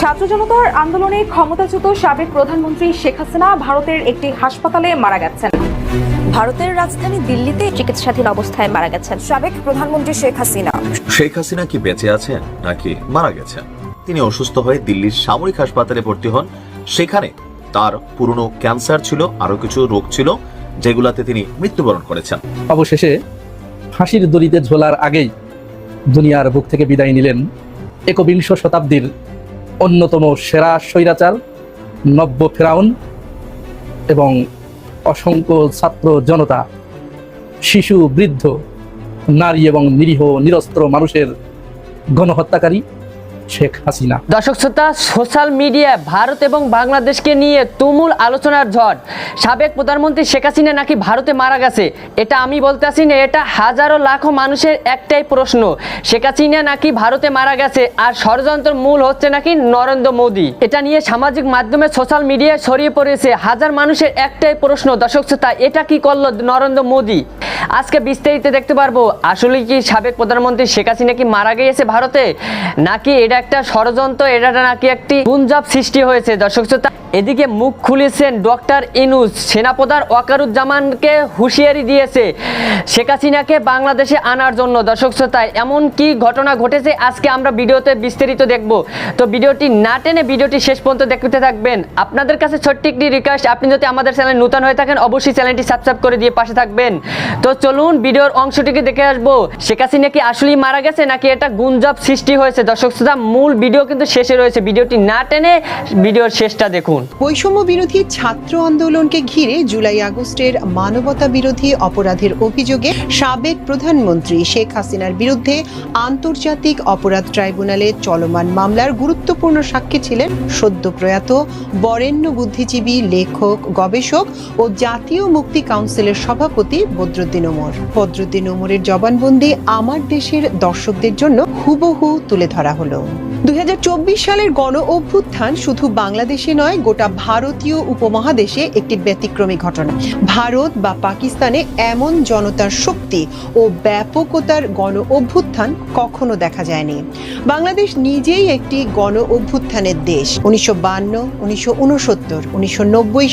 ছাত্র জনতার আন্দোলনে ক্ষমতাচ্যুত সাবেক প্রধানমন্ত্রী শেখ হাসিনা ভারতের একটি হাসপাতালে মারা গেছেন। ভারতের রাজধানী দিল্লিতে চিকিৎসাধীন অবস্থায় মারা গেছেন। সাবেক প্রধানমন্ত্রী শেখ হাসিনা। শেখ হাসিনা কি বেঁচে আছেন নাকি মারা গেছেন? তিনি অসুস্থ হয়ে দিল্লির সামরিক হাসপাতালে ভর্তি হন। সেখানে তার পুরনো ক্যান্সার ছিল আরও কিছু রোগ ছিল যেগুলাতে তিনি মৃত্যুবরণ করেছেন। অবশেষে ফাঁসির দড়িতে ঝোলার আগেই দুনিয়ার বুক থেকে বিদায় নিলেন একবিংশ শতাব্দীর অন্যতম সেরা স্বৈরাচার, নব্য ফেরাউন এবং অসংখ্য ছাত্র জনতা, শিশু, বৃদ্ধ, নারী এবং নিরীহ, নিরস্ত্র মানুষের গণহত্যাকারী। শেখ হাসিনা। দর্শক শ্রোতা, সোশ্যাল মিডিয়ায় ভারত এবং বাংলাদেশকে নিয়ে তুমুল আলোচনার ঝড়। সাবেক প্রধানমন্ত্রী শেখ হাসিনা নাকি ভারতে মারা গেছে? এটা আমি বলতে আসি না, এটা হাজারো লাখো মানুষের একটাই প্রশ্ন। শেখ হাসিনা নাকি ভারতে মারা গেছে? আর ষড়যন্ত্র মূল হচ্ছে নাকি নরেন্দ্র মোদী? এটা নিয়ে সামাজিক মাধ্যমে সোশ্যাল মিডিয়ায় ছড়িয়ে পড়েছে হাজার মানুষের একটাই প্রশ্ন। দর্শক শ্রোতা, এটা কি করল নরেন্দ্র মোদী? আজকে বিস্তারিত দেখতে পারব। আসলে কি সাবেক প্রধানমন্ত্রী শেখ হাসিনা কি মারা গিয়েছে ভারতে? নাকি এটা একটা ষড়যন্ত্র এটা নাকি একটি গুঞ্জাব সৃষ্টি হয়েছে। দর্শক শ্রোতা এদিকে মুখ খুলেছেন ডক্টর ইনুস, সেনাপ্রধান ওয়াকারুজ্জামানকে হুঁশিয়ারি দিয়েছে। শেখ হাসিনাকে বাংলাদেশে আনার জন্য। দর্শক শ্রোতা, এমন কি ঘটনা ঘটেছে? আজকে আমরা ভিডিওতে বিস্তারিত দেখব। তো ভিডিওটি না টেনে ভিডিওটি শেষ পর্যন্ত দেখতে থাকবেন। আপনাদের কাছে ছোট্ট একটি রিকোয়েস্ট আপনি যদি আমাদের চ্যানেল নতুন হয়ে থাকেন, অবশ্যই চ্যানেলটি সাবস্ক্রাইব করে দিয়ে পাশে থাকবেন। তো চলুন ভিডিওর অংশটিকে দেখে আসব। শেখ হাসিনা কি আসলেই মারা গেছে, নাকি এটা গুঞ্জব সৃষ্টি হয়েছে? দর্শক শ্রোতা, মূল ভিডিও কিন্তু শেষে রয়েছে। ভিডিওটি না টেনে ভিডিওর শেষটা দেখুন। বৈষম্য বিরোধী ছাত্র আন্দোলনকে ঘিরে জুলাই আগস্টের মানবতা বিরোধী অপরাধের অভিযোগে সাবেক প্রধানমন্ত্রী শেখ হাসিনার বিরুদ্ধে আন্তর্জাতিক অপরাধ ট্রাইব্যুনালে চলমান মামলার গুরুত্বপূর্ণ সাক্ষী ছিলেন সদ্য প্রয়াত বরেণ্য বুদ্ধিজীবী লেখক, গবেষক ও জাতীয় মুক্তি কাউন্সিলের সভাপতি বদরুদ্দিন ওমর। বদরুদ্দিন ওমরের জবানবন্দি আমার দেশের দর্শকদের জন্য হুবহু তুলে ধরা হলো। চব্বিশ সালের গণ অভ্যুত্থান শুধু বাংলাদেশে নয়, গোটা ভারতীয় উপমহাদেশে একটি ব্যতিক্রমী ঘটনা। ভারত বা পাকিস্তানে এমন জনতার শক্তি ও ব্যাপকতার গণ অভ্যুত্থান কখনো দেখা যায়নি। বাংলাদেশ নিজেই একটি গণ অভ্যুত্থানের দেশ। উনিশশো বান্ন, উনিশশো উনসত্তর, উনিশশো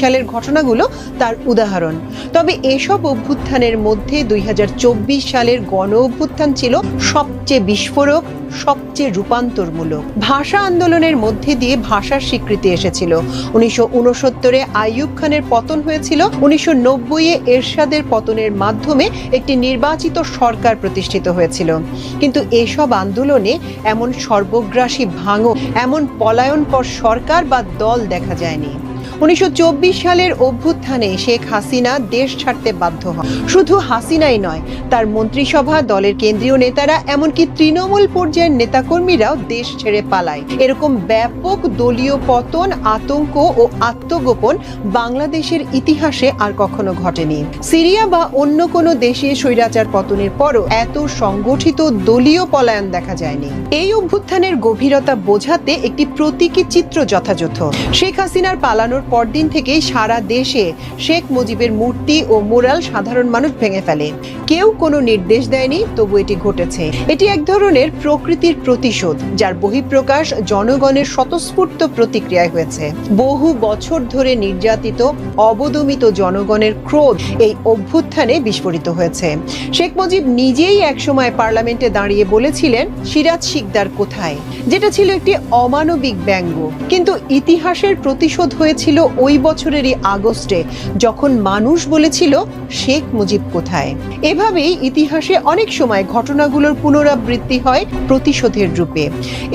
সালের ঘটনাগুলো তার উদাহরণ। তবে এসব অভ্যুত্থানের মধ্যে দুই হাজার চব্বিশ সালের গণ অভ্যুত্থান ছিল সবচেয়ে বিস্ফোরক সবচেয়ে রূপান্তরমূলক। ভাষা আন্দোলনের মধ্যে দিয়ে ভাষার স্বীকৃতি এসেছিল। উনিশশো উনসত্তরে আইয়ুব খানের পতন হয়েছিল। উনিশশো নব্বইয়ে এরশাদের পতনের মাধ্যমে একটি নির্বাচিত সরকার প্রতিষ্ঠিত হয়েছিল। কিন্তু এসব আন্দোলনে এমন সর্বগ্রাসী ভাঙো এমন পলায়নপর সরকার বা দল দেখা যায়নি। উনিশশো চব্বিশ সালের অভ্যুত্থানে শেখ হাসিনা দেশ ছাড়তে বাধ্য হন। শুধু হাসিনাই নয়, তার মন্ত্রিসভা, দলের কেন্দ্রীয় নেতারা, এমনকি তৃণমূল পর্যায়ের নেতাকর্মীরাও দেশ ছেড়ে পালায়। এরকম ব্যাপক দলীয় পতন, আতঙ্ক ও আত্মগোপন বাংলাদেশের ইতিহাসে আর কখনো ঘটেনি। সিরিয়া বা অন্য কোনো দেশে স্বৈরাচার পতনের পরও এত সংগঠিত দলীয় পলায়ন দেখা যায়নি। এই অভ্যুত্থানের গভীরতা বোঝাতে একটি প্রতীকী চিত্র যথাযথ। শেখ হাসিনার পালানোর পরদিন থেকেই সারা দেশে শেখ মুজিবের মূর্তি ও মোরাল সাধারণ মানুষ ভেঙে ফেলে। কেউ কোনো নির্দেশ দেয়নি, তবু এটি ঘটেছে। এটি এক ধরনের প্রকৃতির প্রতিশোধ, যার বহিঃপ্রকাশ জনগণের স্বতঃস্ফূর্ত প্রতিক্রিয়ায় হয়েছে। বহু বছর ধরে নির্যাতিত, অবদমিত জনগণের ক্রোধ এই অভ্যুত্থানে বিস্ফোরিত হয়েছে। শেখ মুজিব নিজেই একসময় পার্লামেন্টে দাঁড়িয়ে বলেছিলেন, সিরাজ শিকদার কোথায়? যেটা ছিল একটি অমানবিক ব্যঙ্গ। কিন্তু ইতিহাসের প্রতিশোধ হয়েছিল ওই বছরেরই আগস্টে, যখন মানুষ বলেছিল শেখ মুজিব কোথায়। এভাবেই ইতিহাসে অনেক সময় ঘটনাগুলোর পুনরাবৃত্তি হয় প্রতিশোধের রূপে।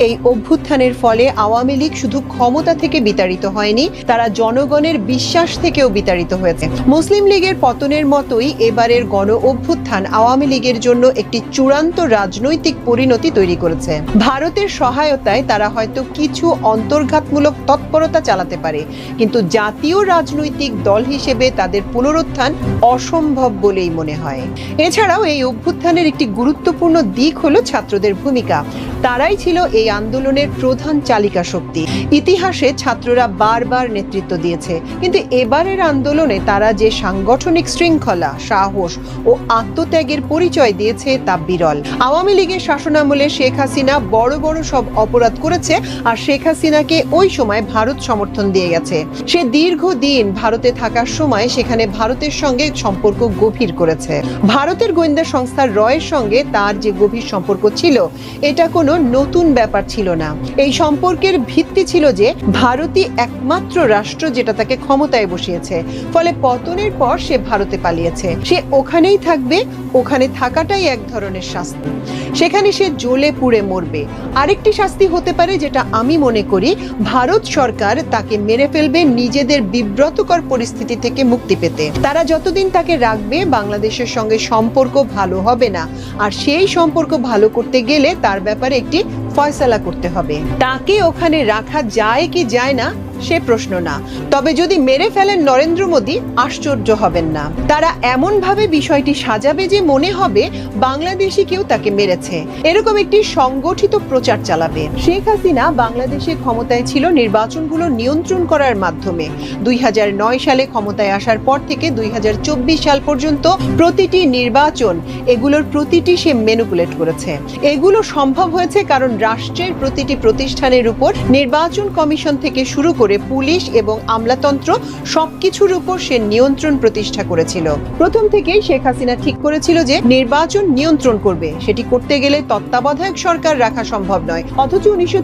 এই অভ্যুত্থানের ফলে আওয়ামী লীগ শুধু ক্ষমতা থেকে বিতাড়িত হয়নি, তারা জনগণের বিশ্বাস থেকেও বিতাড়িত হয়েছে। মুসলিম লীগের পতনের মতোই এবারের গণ অভ্যুত্থান আওয়ামী লীগের জন্য একটি চূড়ান্ত রাজনৈতিক পরিণতি তৈরি করেছে। ভারতের সহায়তায় তারা হয়তো কিছু অন্তর্ঘাতমূলক তৎপরতা চালাতে পারে কিন্তু জাতীয় রাজনৈতিক দল হিসেবে তাদের পুনরুত্থান অসম্ভব বলেই মনে হয়। এছাড়াও এই অভ্যুত্থানের একটি গুরুত্বপূর্ণ দিক হলো ছাত্রদের ভূমিকা। তারাই ছিল এই আন্দোলনের প্রধান চালিকা শক্তি। ইতিহাসে ছাত্ররা বারবার নেতৃত্ব দিয়েছে। কিন্তু এবারের আন্দোলনে তারা যে সাংগঠনিক শৃঙ্খলা, সাহস ও আত্মত্যাগের পরিচয় দিয়েছে তা বিরল। আওয়ামী লীগের শাসনামলে শেখ হাসিনা বড় বড় সব অপরাধ করেছে আর শেখ হাসিনাকে ওই সময় ভারত সমর্থন দিয়ে গেছে। সে দীর্ঘদিন ভারতে থাকার সময় সেখানে ভারতের সঙ্গে সম্পর্ক গভীর করেছে। ভারতের গোয়েন্দা সংস্থা রয়ের সঙ্গে তার যে গভীর সম্পর্ক ছিল, এটা কোনো নতুন ব্যাপার ছিল না। এই সম্পর্কের ভিত্তি ছিল যে, ভারতই একমাত্র রাষ্ট্র যেটা তাকে ক্ষমতায় বসিয়েছে। ফলে পতনের পর সে ভারতে পালিয়েছে। সে ওখানেই থাকবে, ওখানে থাকাটাই এক ধরনের শাস্তি। সেখানে সে জ্বলে পুড়ে মরবে। আরেকটি শাস্তি হতে পারে যেটা আমি মনে করি, ভারত সরকার তাকে মেরে ফেলবে নিজেদের বিব্রতকর পরিস্থিতি থেকে মুক্তি পেতে। তারা যতদিন তাকে রাখবে, বাংলাদেশের সঙ্গে সম্পর্ক ভালো হবে না। আর সেই সম্পর্ক ভালো করতে গেলে তার ব্যাপারে একটি ফয়সালা করতে হবে। তাকে ওখানে রাখা যায় কি যায় না সে প্রশ্ন না। তবে যদি মেরে ফেলেন নরেন্দ্র মোদী, আশ্চর্য হবেন না। তারা এমন ভাবে বিষয়টি সাজাবে যে মনে হবে বাংলাদেশি কেউ তাকে মেরেছে। এরকম একটি সংগঠিত প্রচার চালাবে। শেখ হাসিনা বাংলাদেশে ক্ষমতায় ছিল নির্বাচনগুলো নিয়ন্ত্রণ করার মাধ্যমে। দুই হাজার নয় সালে ক্ষমতায় আসার পর থেকে দুই হাজার চব্বিশ সাল পর্যন্ত প্রতিটি নির্বাচন, এগুলোর প্রতিটি সে মেনুপুলেট করেছে। এগুলো সম্ভব হয়েছে কারণ রাষ্ট্রের প্রতিটি প্রতিষ্ঠানের উপর নির্বাচন কমিশন থেকে শুরু করে পুলিশ এবং আমলাতন্ত্র সবকিছুর উপর সে নিয়ন্ত্রণ প্রতিষ্ঠা করেছিল। প্রথম থেকেই শেখ হাসিনা ঠিক করেছিল যে নির্বাচন নিয়ন্ত্রণ করবে। সেটি করতে গেলে তত্ত্বাবধায়ক সরকার রাখা সম্ভব নয়। অথচ উনিশশো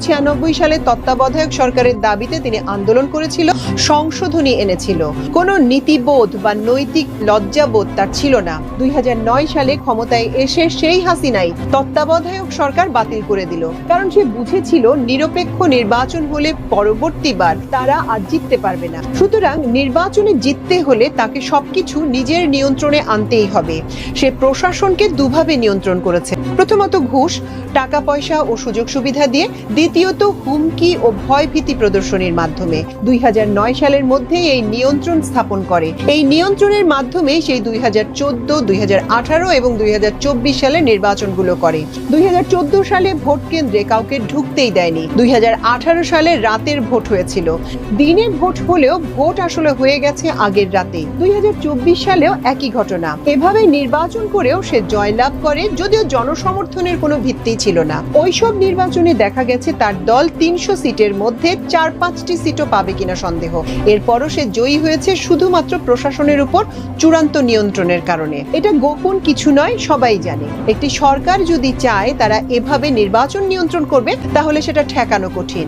সালে তত্ত্বাবধায়ক সরকারের দাবিতে তিনি আন্দোলন করেছিল, সংশোধনী এনেছিল। কোনো নীতিবোধ বা নৈতিক লজ্জাবোধ তার ছিল না। দুই হাজার নয় সালে ক্ষমতায় এসে সেই হাসিনাই তত্ত্বাবধায়ক সরকার বাতিল করে দিল। কারণ সে বুঝেছিল নিরপেক্ষ নির্বাচন হলে পরবর্তীবার তারা আর জিততে পারবে না। সুতরাং নির্বাচনে জিততে হলে তাকে সবকিছু নিজের নিয়ন্ত্রণে আনতেই হবে। সে প্রশাসনকে দুভাবে নিয়ন্ত্রণ করেছে। প্রথমত ঘুষ, টাকা পয়সা ও সুযোগ সুবিধা দিয়ে, দ্বিতীয়ত হুমকি ও ভয়ভীতি প্রদর্শনীর মাধ্যমে। দুই সালের মধ্যে এই নিয়ন্ত্রণ স্থাপন করে। এই নিয়ন্ত্রণের মাধ্যমে সেই দুই হাজার চোদ্দ, দুই এবং দুই সালের নির্বাচনগুলো করে। দুই সালে ভোট কেন্দ্রে কাউকে ঢুকতেই দেয়নি। দুই হাজার আঠারো সালে রাতের ভোট হয়েছিল। দিনের ভোট হলেও ভোট আসলে হয়ে গেছে আগের রাতে দুই হাজার চব্বিশ সালেও একই ঘটনা। এভাবে নির্বাচন করেও সে জয়লাভ করে, যদিও জনসমর্থনের কোনো ভিত্তি ছিল না। ওইসব নির্বাচনে দেখা গেছে তার দল তিনশো সিটের মধ্যে চার পাঁচটি সিটও পাবে কিনা সন্দেহ। এরপরও সে জয়ী হয়েছে শুধুমাত্র প্রশাসনের উপর চূড়ান্ত নিয়ন্ত্রণের কারণে। এটা গোপন কিছু নয়, সবাই জানে। একটি সরকার যদি চায় তারা এভাবে নির্বাচন নিয়ন্ত্রণ করবে, তাহলে সেটা ঠেকানো কঠিন।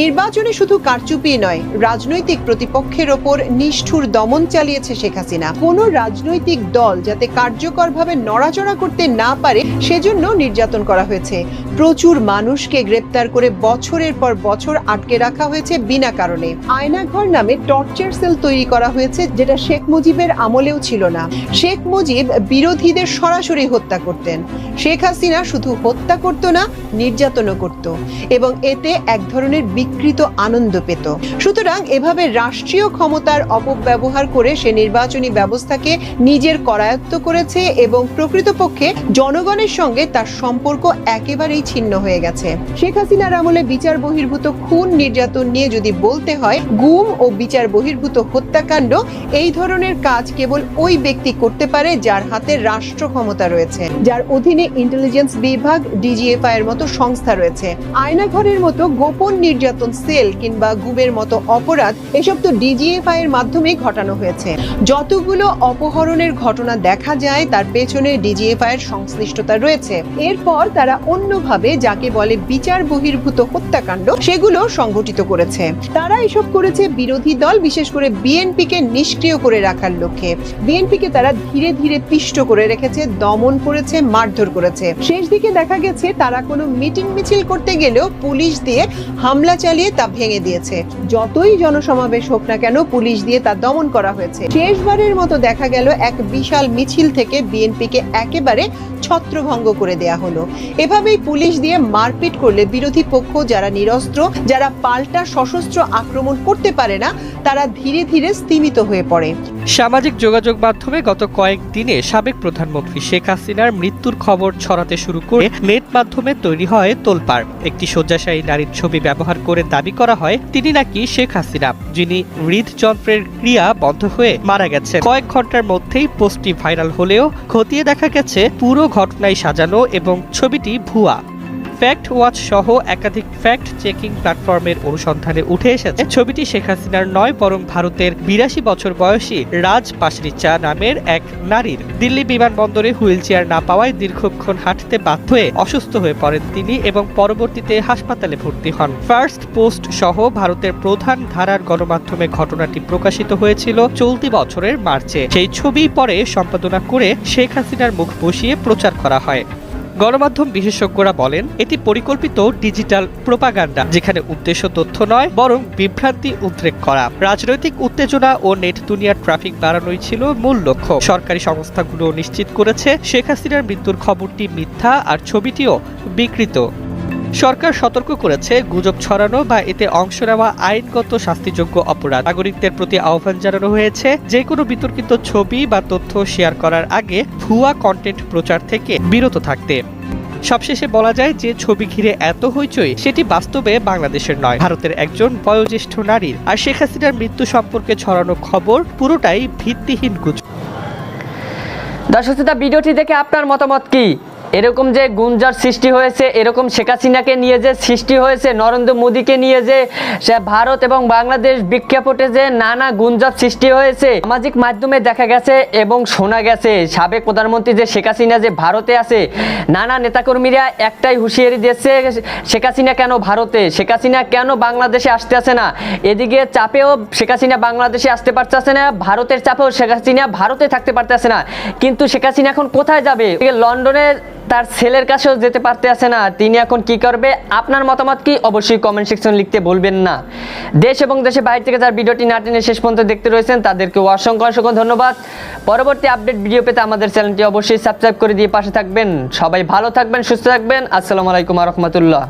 নির্বাচনে শুধু কারচুপি নয়, রাজনৈতিক প্রতিপক্ষের ওপর নিষ্ঠুর দমন চালিয়েছে শেখ হাসিনা। কোন রাজনৈতিক দল যাতে কার্যকরভাবে নড়াচড়া করতে না পারে, সেজন্য নির্যাতন করা হয়েছে। প্রচুর মানুষকে গ্রেপ্তার করে বছরের পর বছর আটকে রাখা হয়েছে বিনা কারণে। আয়নাঘর নামে টর্চার সেল তৈরি করা হয়েছে, যেটা শেখ মুজিবের আমলেও ছিল না। শেখ মুজিব বিরোধীদের সরাসরি হত্যা করতেন। শেখ হাসিনা শুধু হত্যা করত না, নির্যাতনও করত এবং এতে এক ধরনের বিকৃত আনন্দ পেত। সুতরাং এভাবে রাষ্ট্রীয় ক্ষমতার অপব্যবহার করে সে নির্বাচনী ব্যবস্থাকে নিজের করায়ত্ত করেছে এবং প্রকৃতপক্ষে জনগণের সঙ্গে তার সম্পর্ক একেবারেই ছিন্ন হয়ে গেছে। শেখ হাসিনার আমলে বিচার বহির্ভূত খুন নির্যাতন নিয়ে যদি বলতে হয়, গুম ও বিচার বহির্ভূত হত্যাকাণ্ড, এই ধরনের কাজ কেবল ওই ব্যক্তি করতে পারে যার হাতে রাষ্ট্র ক্ষমতা রয়েছে। যার অধীনে ইন্টেলিজেন্স বিভাগ ডিজিএফআই এর মতো সংস্থা রয়েছে। আয়নাঘরের মতো গোপন নির্যাতন সেল কিংবা গুমের মতো অপরাধ, এসব তো ডিজিএফআই এর মাধ্যমে ঘটানো হয়েছে। যতগুলো অপহরণের ঘটনা দেখা যায়, তার পেছনে ডিজিএফআই এর সংশ্লিষ্টতা রয়েছে। এরপর তারা অন্যভাবে যাকে বলে বিচার বহির্ভূত হত্যাকাণ্ড সেগুলো সংগঠিত করেছে। তারা এসব করেছে বিরোধী দল, বিশেষ করে বিএনপি কে নিষ্ক্রিয় করে রাখার লক্ষ্যে। বিএনপি কে তারা ধীরে ধীরে পিষ্ট করে রেখেছে, দমন করেছে, মারধর করেছে। শেষ দিকে দেখা গেছে, তারা কোনো মিটিং মিছিল করতে গেলেও পুলিশ দিয়ে হামলা চালিয়ে তা ভেঙে দিয়েছে। যতই জনসমাবেশ হোক না কেন, পুলিশ দিয়ে তা দমন করা হয়েছে। শেষবারের মতো দেখা গেল, এক বিশাল মিছিল থেকে বিএনপি কে একেবারে ছত্রভঙ্গ করে দেয়া হলো। এভাবেই পুলিশ দিয়ে মারপিট করলে বিরোধী পক্ষ যারা নিরস্ত্র, যারা পাল্টা সশস্ত্র আক্রমণ করতে পারে না, তারা ধীরে ধীরে স্তিমিত হয়ে পড়ে। সামাজিক যোগাযোগ মাধ্যমে গত কয়েকদিনে সাবেক প্রধানমন্ত্রী শেখ হাসিনার মৃত্যুর খবর ছড়াতে শুরু করে নেট মাধ্যমে তৈরি হয় তোলপাড়। একটি শয্যাশায়ী নারীর ছবি ব্যবহার করে দাবি করা হয়, তিনি নাকি শেখ হাসিনা, যিনি হৃদযন্ত্রের ক্রিয়া বন্ধ হয়ে মারা গেছেন। কয়েক ঘণ্টার মধ্যেই পোস্টটি ভাইরাল হলেও খতিয়ে দেখা গেছে, পুরো ঘটনায় সাজানো এবং ছবিটি ভুয়া। ফ্যাক্ট ওয়াচ সহ একাধিক ফ্যাক্ট চেকিং প্ল্যাটফর্মের অনুসন্ধানে উঠে এসেছে। ছবিটি শেখ হাসিনার নয়, বরং ভারতের বিরাশি বছর বয়সী রাজ পাশরিচা নামের এক নারীর। দিল্লি বিমানবন্দরে হুইল চেয়ার না পাওয়ায় দীর্ঘক্ষণ হাঁটতে বাধ্য হয়ে অসুস্থ হয়ে পড়েন তিনি এবং পরবর্তীতে হাসপাতালে ভর্তি হন। ফার্স্ট পোস্ট সহ ভারতের প্রধান ধারার গণমাধ্যমে ঘটনাটি প্রকাশিত হয়েছিল চলতি বছরের মার্চে। সেই ছবি পরে সম্পাদনা করে শেখ হাসিনার মুখ বসিয়ে প্রচার করা হয়। গণমাধ্যম বিশেষজ্ঞরা বলেন, এটি পরিকল্পিত ডিজিটাল প্রোপাগান্ডা, যেখানে উদ্দেশ্য তথ্য নয়, বরং বিভ্রান্তি উদ্রেক করা। রাজনৈতিক উত্তেজনা ও নেট দুনিয়ার ট্রাফিক বাড়ানোই ছিল মূল লক্ষ্য। সরকারি সংস্থাগুলো নিশ্চিত করেছে, শেখ হাসিনার মৃত্যুর খবরটি মিথ্যা আর ছবিটিও বিকৃত। সরকার সতর্ক করেছে, গুজব ছড়ানো বা এতে অংশ নেওয়া আইনগত শাস্তিযোগ্য অপরাধ। নাগরিকদের প্রতি আহ্বান জানানো হয়েছে, যে কোনো বিতর্কিত ছবি বা তথ্য শেয়ার করার আগে ভুয়া কন্টেন্ট প্রচার থেকে বিরত থাকতে। সবশেষে বলা যায়, যে ছবি ঘিরে এত হইচই, সেটি বাস্তবে বাংলাদেশের নয়। ভারতের একজন বয়োজ্যেষ্ঠ নারীর আর শেখ হাসিনার মৃত্যু সম্পর্কে ছড়ানো খবর পুরোটাই ভিত্তিহীন গুজব। দর্শক ভিডিওটি দেখে আপনার মতামত কি? এরকম যে গুঞ্জার সৃষ্টি হয়েছে, এরকম শেখ হাসিনাকে নিয়ে যে সৃষ্টি হয়েছে, নরেন্দ্র মোদীকে নিয়ে যে ভারত এবং বাংলাদেশ বিজ্ঞাপটে যে নানা গুঞ্জার সৃষ্টি হয়েছে, সামাজিক মাধ্যমে দেখা গেছে এবং শোনা গেছে। সাবেক প্রধানমন্ত্রী যে শেখ হাসিনা যে ভারতে আছে, নানা নেতাকর্মীরা একটাই হুঁশিয়ারি দিয়েছে, শেখ হাসিনা কেন ভারতে? শেখ হাসিনা কেন বাংলাদেশে আসতে আসে না? এদিকে চাপেও শেখ হাসিনা বাংলাদেশে আসতে পারতেছে না, ভারতের চাপেও শেখ হাসিনা ভারতে থাকতে পারতেছে না। কিন্তু শেখ হাসিনা এখন কোথায় যাবে? এদিকে লন্ডনে তার ছেলের কাছেও যেতে পারতে আছে না, তিনি এখন কি করবে? আপনার মতামত কি? অবশ্যই কমেন্ট সেকশন লিখতে বলবেন না। দেশ এবং দেশে বাইরে থেকে যার ভিডিওটি না টেনে শেষ পর্যন্ত দেখতে রয়েছেন, তাদেরকে অসংখ্য অসংখ্য ধন্যবাদ। পরবর্তী আপডেট ভিডিও পেতে আমাদের চ্যানেলটি অবশ্যই সাবস্ক্রাইব করে দিয়ে পাশে থাকবেন। সবাই ভালো থাকবেন, সুস্থ থাকবেন। আসসালামু আলাইকুম রহমতুল্লাহ।